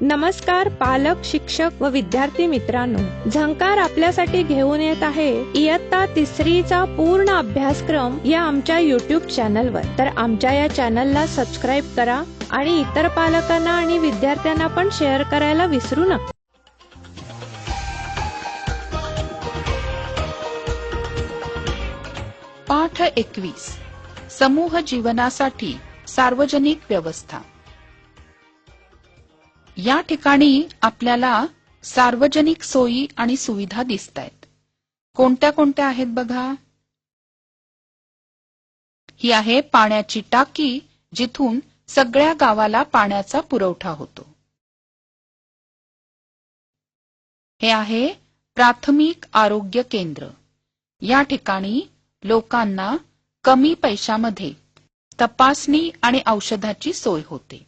नमस्कार पालक शिक्षक व विद्यार्थी मित्रांनो. झंकार आपल्यासाठी घेऊन येत आहे इयत्ता तिसरीचा पूर्ण अभ्यासक्रम या आमच्या युट्यूब चॅनलवर तर आमच्या या चॅनलला सबस्क्राईब करा आणि इतर पालकांना आणि विद्यार्थ्यांना पण शेअर करायला विसरू नका. पाठ एकवीस. समूह जीवनासाठी सार्वजनिक व्यवस्था. या ठिकाणी आपल्याला सार्वजनिक सोयी आणि सुविधा दिसत आहेत कोणत्या कोणत्या आहेत बघा? ही आहे पाण्याची टाकी जिथून सगळ्या गावाला पाण्याचा पुरवठा होतो. हे आहे प्राथमिक आरोग्य केंद्र. या ठिकाणी लोकांना कमी पैशामध्ये तपासणी आणि औषधाची सोय होते.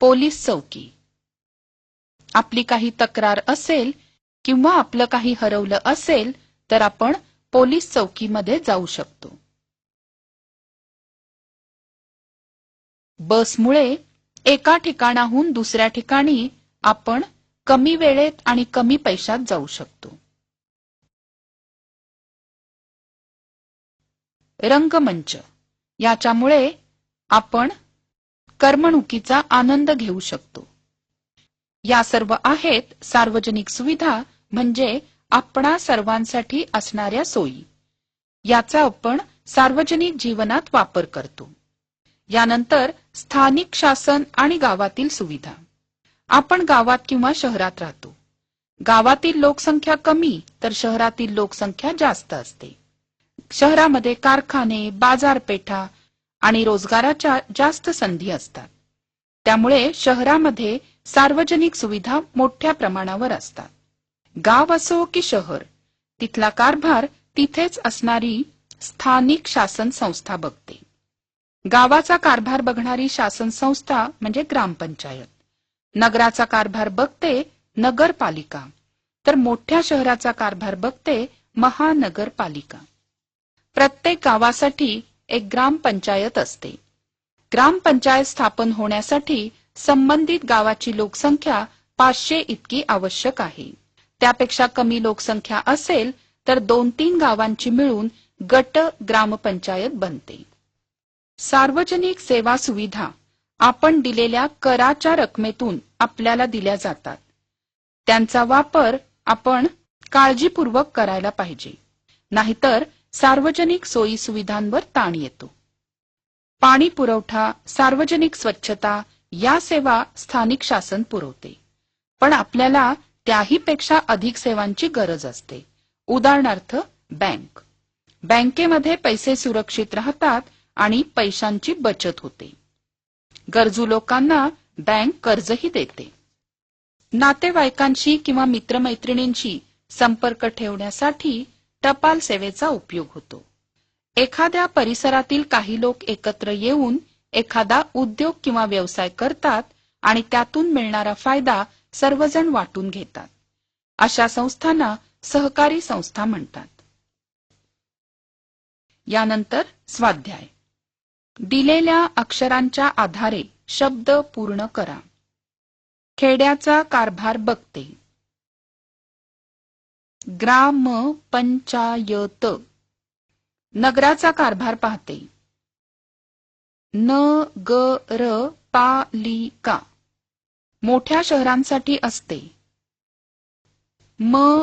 पोलीस चौकी. आपली काही तक्रार असेल किंवा आपलं काही हरवलं असेल तर आपण पोलीस चौकीमध्ये जाऊ शकतो. बसमुळे एका ठिकाणाहून दुसऱ्या ठिकाणी आपण कमी वेळेत आणि कमी पैशात जाऊ शकतो. रंगमंच. याच्यामुळे आपण करमणुकीचा आनंद घेऊ शकतो. या सर्व आहेत सार्वजनिक सुविधा म्हणजे आपणा सर्वांसाठी असणाऱ्या सोयी. याचा आपण सार्वजनिक जीवनात वापर करतो. यानंतर स्थानिक शासन आणि गावातील सुविधा. आपण गावात किंवा शहरात राहतो. गावातील लोकसंख्या कमी तर शहरातील लोकसंख्या जास्त असते. शहरामध्ये कारखाने बाजारपेठा आणि रोजगाराच्या जास्त संधी असतात. त्यामुळे शहरामध्ये सार्वजनिक सुविधा मोठ्या प्रमाणावर असतात. गाव असो की शहर तिथला कारभार तिथेच असणारी स्थानिक शासन संस्था बघते. गावाचा कारभार बघणारी शासन संस्था म्हणजे ग्रामपंचायत. नगराचा कारभार बघते नगरपालिका. तर मोठ्या शहराचा कारभार बघते महानगरपालिका. प्रत्येक गावासाठी एक ग्रामपंचायत असते. ग्रामपंचायत स्थापन होण्यासाठी संबंधित गावाची लोकसंख्या पाचशे इतकी आवश्यक आहे. त्यापेक्षा कमी लोकसंख्या असेल तर दोन तीन गावांची मिळून गट ग्रामपंचायत बनते. सार्वजनिक सेवा सुविधा आपण दिलेल्या कराच्या रकमेतून आपल्याला दिल्या जातात. त्यांचा वापर आपण काळजीपूर्वक करायला पाहिजे. नाहीतर सार्वजनिक सोयी सुविधांवर ताण येतो. पाणी पुरवठा सार्वजनिक स्वच्छता या सेवा स्थानिक शासन पुरवते. पण आपल्याला त्याही पेक्षा अधिक सेवांची गरज असते. उदाहरणार्थ बँक. बँकेमध्ये पैसे सुरक्षित राहतात आणि पैशांची बचत होते. गरजू लोकांना बँक कर्जही देते. नातेवाईकांशी किंवा मित्रमैत्रिणींशी संपर्क ठेवण्यासाठी टपाल सेवेचा उपयोग होतो. एखाद्या परिसरातील काही लोक एकत्र येऊन एखादा उद्योग किंवा व्यवसाय करतात आणि त्यातून मिळणारा फायदा सर्वजण वाटून घेतात. अशा संस्थांना सहकारी संस्था म्हणतात. यानंतर स्वाध्याय. दिलेल्या अक्षरांच्या आधारे शब्द पूर्ण करा. खेड्याचा कारभार बघते. ग्राम पंचायत. नगराचा कारभार पाहते. न ग र पालिका मोठ्या शहरांसाठी असते. म